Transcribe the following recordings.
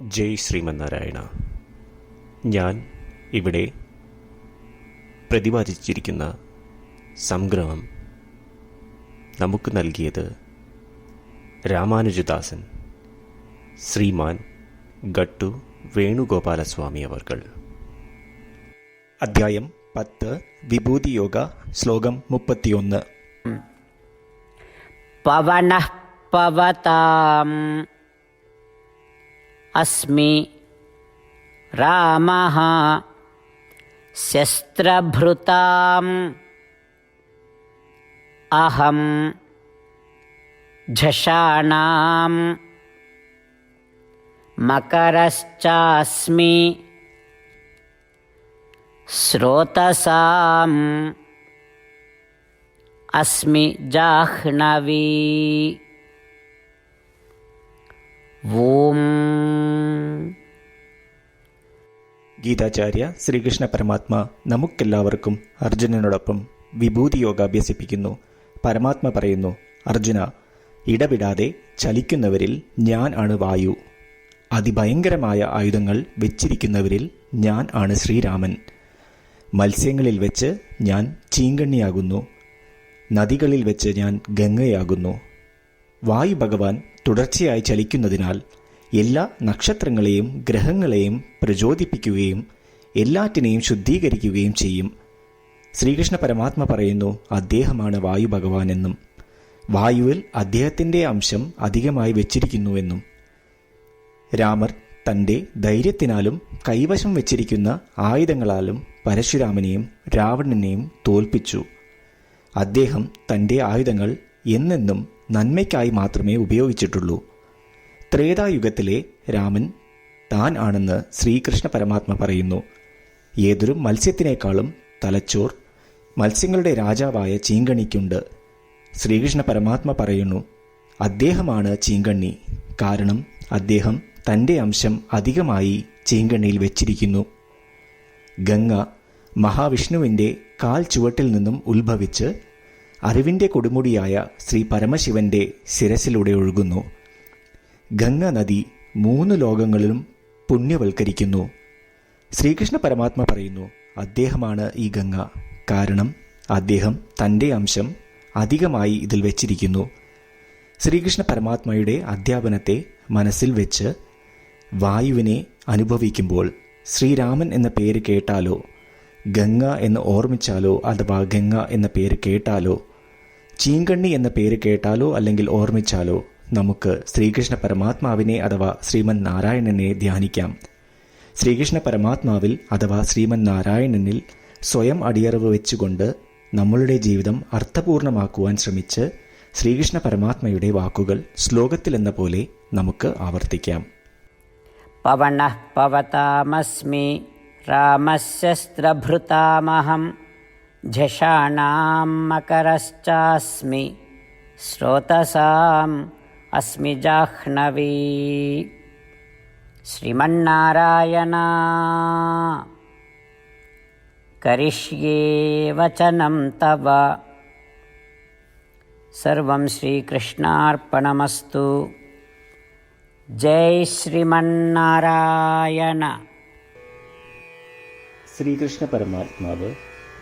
ജയ് ശ്രീമന്നാരായണ. ഞാൻ ഇവിടെ പ്രതിപാദിച്ചിരിക്കുന്ന സംഗ്രഹം നമുക്ക് നൽകിയത് രാമാനുജദാസൻ ശ്രീമാൻ ഗട്ടു വേണുഗോപാലസ്വാമി അവർകൾ. അധ്യായം പത്ത് വിഭൂതിയോഗ ശ്ലോകം മുപ്പത്തിയൊന്ന്. പവന പവതാം अस्मि। रामः शस्त्रभृताम्। अहं झषाणां मकरश्चास्मि। स्रोतसाम्। अस्मि जाह्नवी ॐ ഗീതാചാര്യ ശ്രീകൃഷ്ണ പരമാത്മ നമുക്കെല്ലാവർക്കും അർജുനനോടൊപ്പം വിഭൂതി യോഗ അഭ്യസിപ്പിക്കുന്നു പരമാത്മ പറയുന്നു അർജുന ഇടവിടാതെ ചലിക്കുന്നവരിൽ ഞാൻ ആണ് വായു. അതിഭയങ്കരമായ ആയുധങ്ങൾ വെച്ചിരിക്കുന്നവരിൽ ഞാൻ ആണ് ശ്രീരാമൻ. മത്സ്യങ്ങളിൽ വെച്ച് ഞാൻ ചീങ്കണ്ണിയാകുന്നു. നദികളിൽ വെച്ച് ഞാൻ ഗംഗയാകുന്നു. വായു ഭഗവാൻ തുടർച്ചയായി ചലിക്കുന്നതിനാൽ എല്ലാ നക്ഷത്രങ്ങളെയും ഗ്രഹങ്ങളെയും പ്രചോദിപ്പിക്കുകയും എല്ലാറ്റിനെയും ശുദ്ധീകരിക്കുകയും ചെയ്യും. ശ്രീകൃഷ്ണ പരമാത്മ പറയുന്നു അദ്ദേഹമാണ് വായു ഭഗവാൻ എന്നും. വായുവിൽ അദ്ദേഹത്തിന്റെ അംശം അധികമായി വെച്ചിരിക്കുന്നുവെന്നും രാമർ തന്റെ ധൈര്യത്തിനാലും കൈവശം വെച്ചിരിക്കുന്ന ആയുധങ്ങളാലും പരശുരാമനെയും രാവണനെയും തോൽപ്പിച്ചു. അദ്ദേഹം തന്റെ ആയുധങ്ങൾ എന്നെന്നും നന്മയ്ക്കായി മാത്രമേ ഉപയോഗിച്ചിട്ടുള്ളൂ. ത്രേതായുഗത്തിലെ രാമൻ താൻ ആണെന്ന് ശ്രീകൃഷ്ണ പരമാത്മ പറയുന്നു. ഏതൊരു മത്സ്യത്തിനേക്കാളും തലച്ചോർ മത്സ്യങ്ങളുടെ രാജാവായ ചീങ്കണ്ണിക്കുണ്ട്. ശ്രീകൃഷ്ണ പരമാത്മ പറയുന്നു അദ്ദേഹമാണ് ചീങ്കണ്ണി. കാരണം അദ്ദേഹം തന്റെ അംശം അധികമായി ചീങ്കണ്ണിയിൽ വെച്ചിരിക്കുന്നു. ഗംഗ മഹാവിഷ്ണുവിന്റെ കാൽ ചുവട്ടിൽ നിന്നും ഉത്ഭവിച്ച് അറിവിന്റെ കൊടുമുടിയായ ശ്രീ പരമശിവന്റെ ശിരസിലൂടെ ഒഴുകുന്നു. ഗംഗ നദി മൂന്ന് ലോകങ്ങളിലും പുണ്യവൽക്കരിക്കുന്നു. ശ്രീകൃഷ്ണ പരമാത്മ പറയുന്നു അദ്ദേഹമാണ് ഈ ഗംഗ. കാരണം അദ്ദേഹം തന്റെ അംശം അധികമായി ഇതിൽ വെച്ചിരിക്കുന്നു. ശ്രീകൃഷ്ണ പരമാത്മയുടെ അധ്യാപനത്തെ മനസ്സിൽ വെച്ച് വായുവിനെ അനുഭവിക്കുമ്പോൾ ശ്രീരാമൻ എന്ന പേര് കേട്ടാലോ ഗംഗ എന്ന് ഓർമ്മിച്ചാലോ അഥവാ ഗംഗ എന്ന പേര് കേട്ടാലോ ചീങ്കണ്ണി എന്ന പേര് കേട്ടാലോ അല്ലെങ്കിൽ ഓർമ്മിച്ചാലോ നമുക്ക് ശ്രീകൃഷ്ണ പരമാത്മാവിനെ അഥവാ ശ്രീമൻ നാരായണനെ ധ്യാനിക്കാം. ശ്രീകൃഷ്ണ പരമാത്മാവിൽ അഥവാ ശ്രീമൻ നാരായണനിൽ സ്വയം അടിയറവ് വെച്ചുകൊണ്ട് നമ്മളുടെ ജീവിതം അർത്ഥപൂർണമാക്കുവാൻ ശ്രമിച്ച് ശ്രീകൃഷ്ണ പരമാത്മയുടെ വാക്കുകൾ ശ്ലോകത്തിലെന്ന പോലെ നമുക്ക് ആവർത്തിക്കാം. പവണ പവതാമസ്മി രാമസ്യസ്ത്രഭൃതാമഹം. झषाणां मकरश्चास्मि श्रोतसाम् अस्मि जाह्नवी। श्रीमन्नारायणा करिष्ये वचनं तव। सर्वं श्रीकृष्णार्पणमस्तु। जय श्रीमन्नारायण। श्रीकृष्णपरमात्मा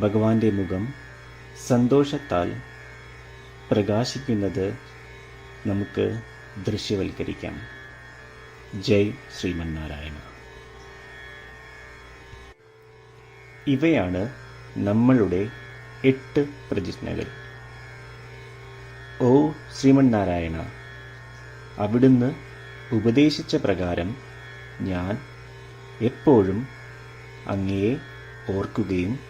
ഭഗവാന്റെ മുഖം സന്തോഷത്താൽ പ്രകാശിക്കുന്നത് നമുക്ക് ദൃശ്യവൽക്കരിക്കാം. ജയ് ശ്രീമന്നാരായണ. ഇവയാണ് നമ്മളുടെ എട്ട് പ്രതിജ്ഞകൾ. ഓ ശ്രീമന്നാരായണ അവിടുന്ന് ഉപദേശിച്ച പ്രകാരം ഞാൻ എപ്പോഴും അങ്ങയെ ഓർക്കുകയും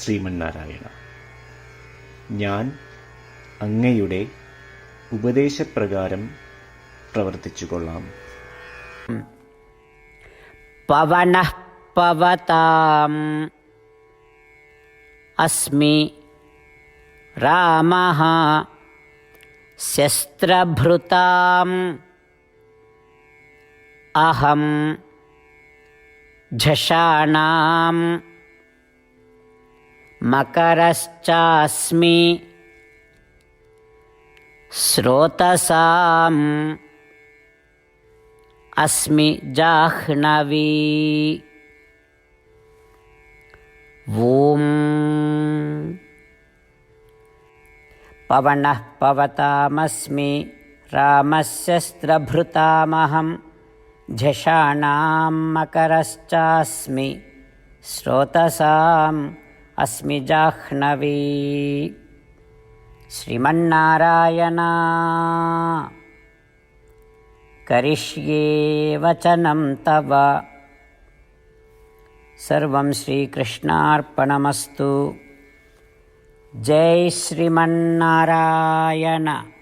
ശ്രീമന്നാരായണ ഞാൻ അങ്ങയുടെ ഉപദേശപ്രകാരം പ്രവർത്തിച്ചു കൊള്ളാം पवनः पवताम् अस्मि रामः शस्त्रभृताम् अहं झषाणां मकरश्चास्मि स्रोतसाम् अस्मि जाह्नवी। ॐ पवनः पवतामस्मि रामस्यस्त्रभृतामहं झषाणां मकरश्चास्मि स्रोतसाम् अस्मि जाह्नवी। श्रीमन्नारायणा। करिष्ये वचनं तव। सर्वं श्रीकृष्णार्पणमस्तु। जय श्रीमन्नारायण